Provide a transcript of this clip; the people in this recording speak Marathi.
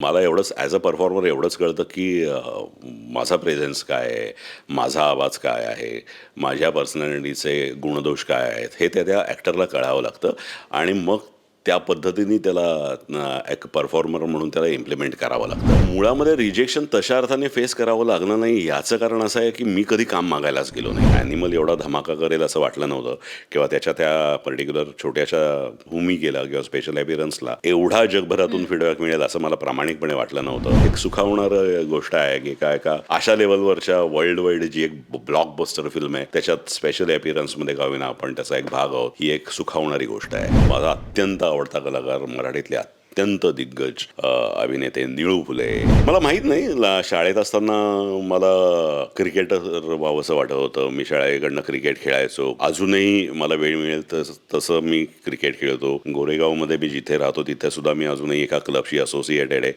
मला एवढंच ॲज अ परफॉर्मर एवढंच कळतं की माझा प्रेझेन्स काय आहे माझा आवाज काय आहे माझ्या पर्सनॅलिटीचे गुणदोष काय आहेत हे त्या त्या ॲक्टरला कळावं लागतं. आणि मग त्या पद्धतीने त्याला एक परफॉर्मर म्हणून त्याला इम्प्लिमेंट करावं लागतं. मुळामध्ये रिजेक्शन तशा अर्थाने फेस करावं लागलं नाही. याचं कारण असं आहे की मी कधी काम मागायलाच गेलो नाही. ॲनिमल एवढा धमाका करेल असं वाटलं नव्हतं. किंवा त्याच्या त्या पर्टिक्युलर छोट्याशा भूमी गेला किंवा स्पेशल अपिरन्सला एवढा जगभरातून फीडबॅक मिळेल असं मला प्रामाणिकपणे वाटलं नव्हतं. एक सुखावणार गोष्ट आहे की एका एका अशा लेवलवरच्या वर्ल्ड वाईड जी एक ब्लॉकबस्टर फिल्म आहे त्याच्यात स्पेशल अपिरन्समध्ये का होईना आपण त्याचा एक भाग आहोत. ही एक सुखावणारी गोष्ट आहे. माझा अत्यंत आवडता कलाकार मराठीतले अत्यंत दिग्गज अभिनेते निळू फुले. मला माहीत नाही शाळेत असताना मला क्रिकेटर व्हावंसं वाटत होतं. मी शाळेकडनं क्रिकेट खेळायचो. अजूनही मला वेळ मिळेल तस तसं मी क्रिकेट खेळतो. गोरेगावमध्ये मी जिथे राहतो तिथे सुद्धा मी अजूनही एका क्लबशी असोसिएटेड आहे.